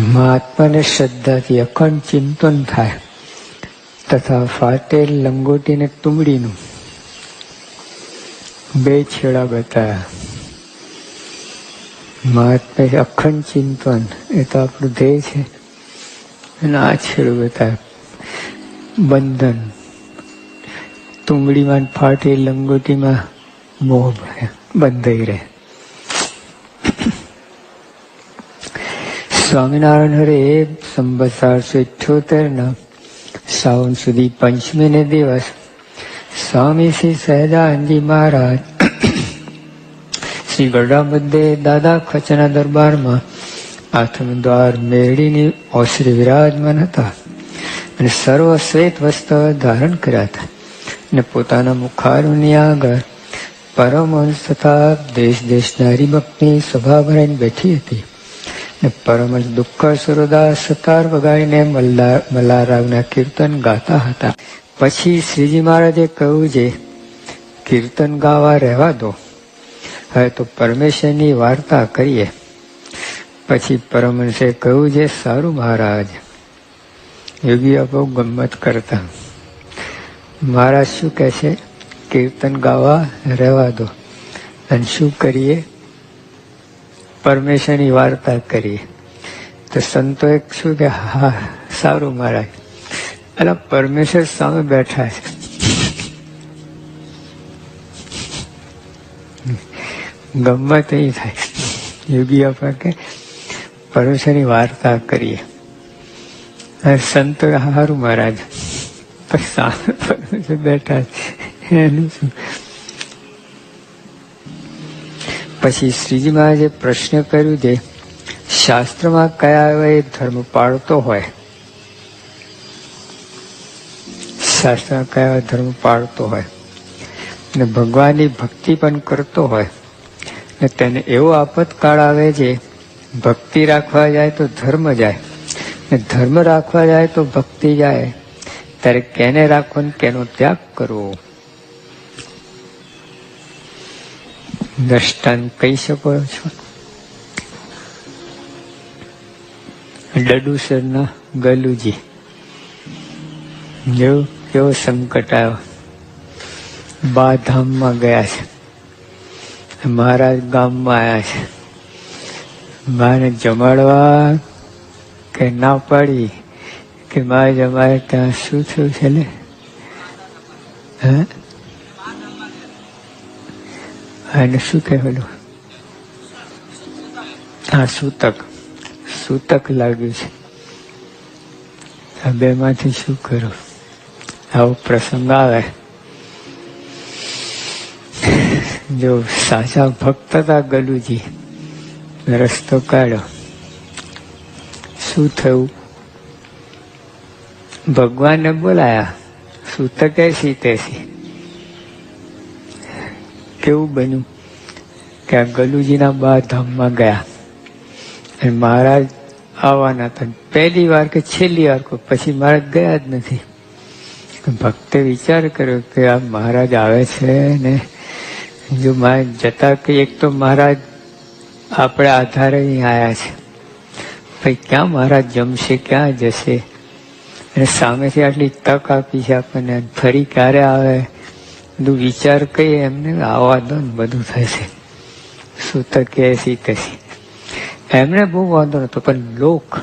મહાત્માને શ્રદ્ધાથી અખંડ ચિંતન થાય, તથા ફાટેલ લંગોટી ને તુમડીનું બે છેડા બતાવ્યા મહાત્મા અખંડ ચિંતન, એ તો આપણું ધ્યેય છે, અને આ છેડું બતાવ્યા બંધન તુમડીમાં ફાટેલ લંગોટીમાં મોહ બંધાઈ રહે. સ્વામિનારાયણ હરે સંબત ચારસો ઇઠ્યોતેર ના સુધી પંચમીને દિવસ. સ્વામી શ્રી સહેદાનજી મહારાજ, શ્રી ગઢડા મધ્યે દાદા ખચના દરબારમાં આથમ દ્વાર મેળીની ઓસરી વિરાજમાન હતા અને સર્વ શ્વેત વસ્ત્ર ધારણ કર્યા હતા અને પોતાના મુખારની આગળ પરમહંસ તથા દેશ દેશના હરિભક્તની સભા ભરાઈને બેઠી હતી. ને પરમહંસ દુઃખ સુરદા સતાર વગાડીને મલ્લા મલ્લારાવના કીર્તન ગાતા હતા. પછી શ્રીજી મહારાજે કહ્યું છે કીર્તન ગાવા રહેવા દો. હવે તો પરમેશ્વરની વાર્તા કરીએ. પછી પરમહંસે કહ્યું છે સારું મહારાજ. યોગીઓ બહુ ગમત કરતા. મહારાજ શું કહે છે? કીર્તન ગાવા રહેવા દો. અને શું કરીએ? પરમેશ્વરની વાર્તા કરીએ. તો સંતો એક શું કે, હા, સારું મહારાજ. એટલે પરમેશ્વર સામે બેઠા છે. ગમત અહીં થાય. યોગી આપણા કે, પરમેશ્વરની વાર્તા કરીએ. સંતો સારું મહારાજ. પણ સામે પરમેશ્વર બેઠા છે. એનું શું? પછી શ્રીજી મહારાજે પ્રશ્ન કર્યું છે શાસ્ત્રમાં કયા એવા એ ધર્મ પાળતો હોય? શાસ્ત્રમાં કયા ધર્મ પાળતો હોય? ને ભગવાનની ભક્તિ પણ કરતો હોય? ને તેને એવો આપતકાળ આવે છે, ભક્તિ રાખવા જાય તો ધર્મ જાય ને ધર્મ રાખવા જાય તો ભક્તિ જાય. ત્યારે કેને રાખવો ને કેનો ત્યાગ કરવો? દ્રષ્ટાંત કહી શકો છો? ડડુસરના ગલુજી. જેવું કેવો સંકટ આવ્યો. બા ધામમાં ગયા છે. મહારાજ ગામમાં આવ્યા છે. માને જમાડવા કે ના પાડી કે મારે જમાડે ત્યાં શું થયું છે ને હે? એને શું કહેલું હા, સૂતક. સૂતક લાગ્યું છે. આ બે માંથી શું કરું? આવો પ્રસંગ આવે. જો સાચા ભક્ત હતા ગલુજી, રસ્તો કાઢ્યો. શું થયું? ભગવાનને બોલાયા. સૂતક એસી તેસી કેવું બન્યું કે આ ગલુજીના બા ધામમાં ગયા. અને મહારાજ આવવાના હતા. પહેલી વાર કે છેલ્લી વાર કોઈ, પછી મહારાજ ગયા જ નથી. ભક્તે વિચાર કર્યો કે આ મહારાજ આવે છે ને જો મહારાજ જતા કે એક તો મહારાજ આપણે આધારે અહીં આવ્યા છે. ભાઈ, ક્યાં મહારાજ જમશે, ક્યાં જશે? અને સામેથી આટલી તક આપી છે આપણને. ફરી ક્યારે આવે? બધું વિચાર કહીએ એમને આવા દો ને બધું થશે સૂતર તકે એસી તસી એમને બહુ વાંધો નતો પણ લોક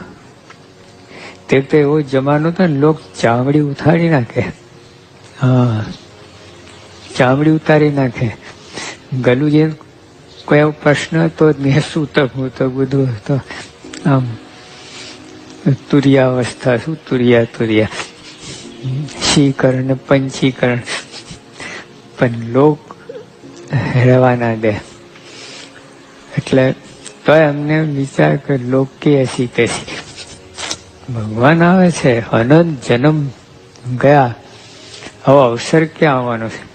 તે તો એવો જમાનો હતો ને લોક ચામડી ઉતારી નાખે. હા. ચામડી ઉતારી નાખે. ગલું જે કોઈ એવો પ્રશ્ન હતો જ નહીં શું તક હું બધું હતો આમ તુરિયા અવસ્થા શું તુરિયા તુરિયા શીકરણ ને પંચીકરણ. પણ લોક રહેવા દે. એટલે તો એમને વિચાર કે લોક કે એસી તેસી ભગવાન આવે છે, અનંત જન્મ ગયા. હવે અવસર ક્યાં આવવાનો છે?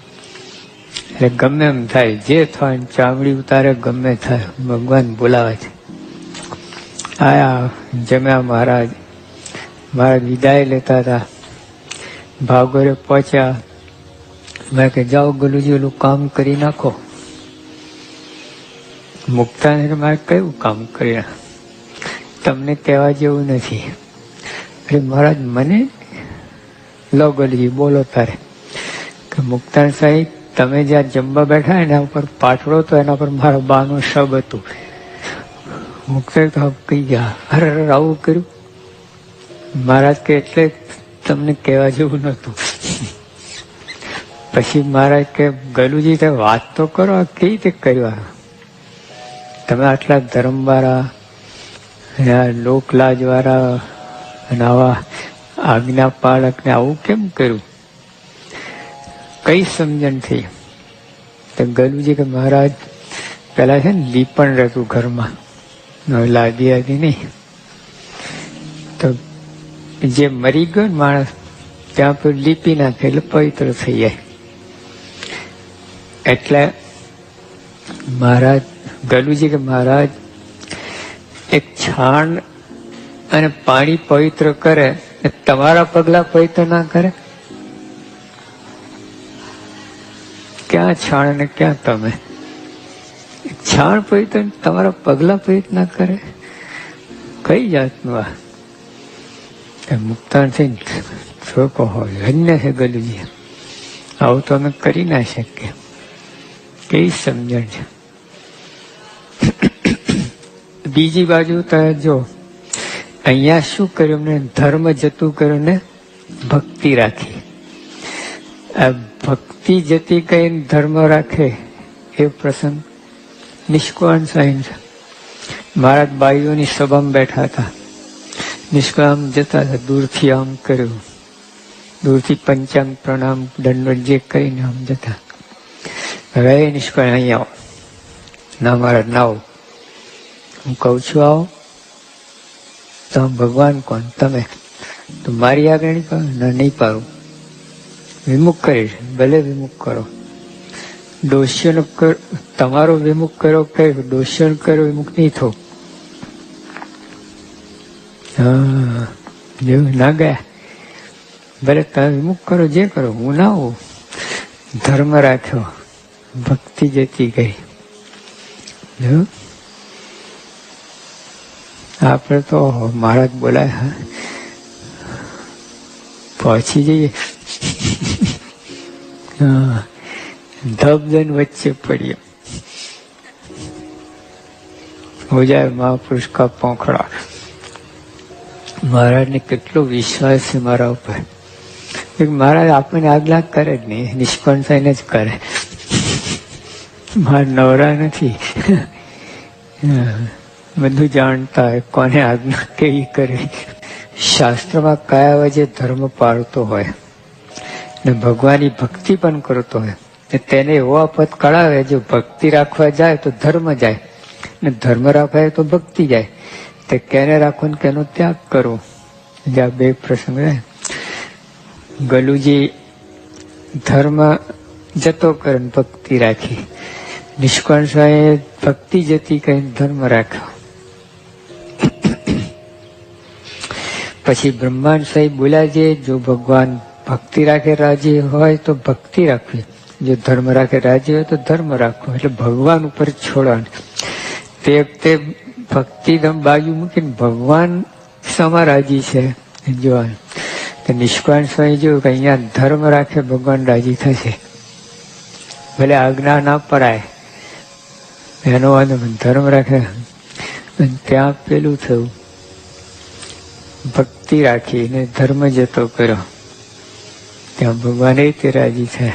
એટલે ગમે એમ થાય, જે થાય ચામડી ઉતારે, ગમે થાય, ભગવાન બોલાવે છે. આયા જમ્યા મહારાજ. મહારાજ વિદાય લેતા હતા. ભાગોરે પહોંચ્યા. મેં કે જાઓ ગલુજી ઓલું કામ કરી નાખો. મુક્તાને મારે કયું કામ કરી તમને કહેવા જેવું નથી. અરે મહારાજ, મને? લો ગલુજી બોલો તારે. કે મુક્તાન સાહેબ, તમે જ્યાં જમવા બેઠા એના ઉપર પાઠડો તો એના પર મારા બાનું શબ હતું. મુક્તાન કહી ગયા? અરે આવું કર્યું? મહારાજ કે એટલે તમને કહેવા જેવું નહોતું. પછી મહારાજ કે, ગલુજી, તમે વાત તો કરો, કેવી રીતે કર્યું? તમે આટલા ધર્મવાળા લોકલાજવાળા અને આવા આજ્ઞા પાળકને આવું કેમ કર્યું? કઈ સમજણ થઈ? તો ગલુજી કે, મહારાજ, પેલા છે ને લીપણ રહેતું ઘરમાં. હવે લાદી આદી નહીં. તો જે મરી ગયો ને માણસ, ત્યાં પર લીપી નાખે એટલે પવિત્ર થઈ જાય. એટલે મહારાજ, ગલુજી કે મહારાજ, એક છાણ અને પાણી પવિત્ર કરે તમારા પગલા પવિત્ર ના કરે? ક્યાં છાણ ને ક્યાં તમે? છાણ પવિત્ર તમારા પગલા પવિત્ર ના કરે? કઈ જાતનું આ? મુક્તાન થઈને છોકો હોય. ધન્ય છે ગલુજી. આવું તો અમે કરી ના શકીએ. કેવી સમજણ છે. બીજી બાજુ તો જો, અહીંયા શું કર્યું ને ધર્મ જતું કર્યું ને ભક્તિ રાખી. આ ભક્તિ જતી કઈ ધર્મ રાખે એ પ્રસંગ નિષ્કોણ સાઈન છે. મહારાજ બાઈઓની સભામાં બેઠા હતા. નિષ્કામ જતા હતા, દૂરથી આમ કર્યું. દૂરથી પંચાંગ પ્રણામ દંડ જે કરીને આમ જતા. હવે નિષ્ફળ અહીંયા આવો. ના મારા ના હું કહું છું, આવો. તો ભગવાન કોણ? તમે. તો મારી આગળ નહીં પાડો ના નહીં પાડું. વિમુખ કરીશ. ભલે વિમુખ કરો. કર, તમારો વિમુખ કરો કે દોષીઓનો કર્યો વિમુખ નહીં થો. હા ના ગયા. ભલે તમે વિમુખ કરો, જે કરો, હું ના હોઉં. ધર્મ રાખ્યો. ભક્તિ જતી ગઈ. જોયું? આપણે તો મહારાજ બોલાય, હા? પહોંચી જઈએ. ધબધન વચ્ચે પડીએ. હોજાય મહાપુરુષ કા પોખડા. મહારાજને કેટલો વિશ્વાસ છે મારા ઉપર. મહારાજ આપણને આજ્ઞા કરે જ નહીં નિષ્કોણ થઈને જ કરે. મારા નવરા નથી. બધું જાણતા હોય, કોને આજ્ઞા કેવી કરવી શાસ્ત્રમાં કયા જે ધર્મ પાળતો હોય? ને ભગવાનની ભક્તિ પણ કરતો હોય. ને તેને એવો આપત કળાવે, જો ભક્તિ રાખવા જાય તો ધર્મ જાય. ને ધર્મ રાખવા તો ભક્તિ જાય. તે કેને રાખો ને કેનો ત્યાગ કરવો? જે આ બે પ્રસંગ રહે ગલુજી, ધર્મ જતો કરે ભક્તિ રાખી. નિષ્કાળ સાહેબ, ભક્તિ જતી કઈ ધર્મ રાખ્યો પછી બ્રહ્માંડ સાહેબ બોલ્યા છે, જો ભગવાન ભક્તિ રાખે રાજી હોય તો ભક્તિ રાખવી. જો ધર્મ રાખે રાજી હોય તો ધર્મ રાખવો. એટલે ભગવાન ઉપર છોડવાનું. તે વખતે ભક્તિ દમ બાજુ મૂકીને ભગવાન સમા રાજી છે. જોવાનું. તો નિષ્કાન સ્વામી જોયું કે અહીંયા ધર્મ રાખે ભગવાન રાજી થશે. ભલે આજ્ઞા ના પરાય. એનો નહીં. ધર્મ રાખે. અને ત્યાં પેલું થયું. ભક્તિ રાખીને ધર્મ જતો કર્યો. ત્યાં ભગવાન એ તે રાજી થયા.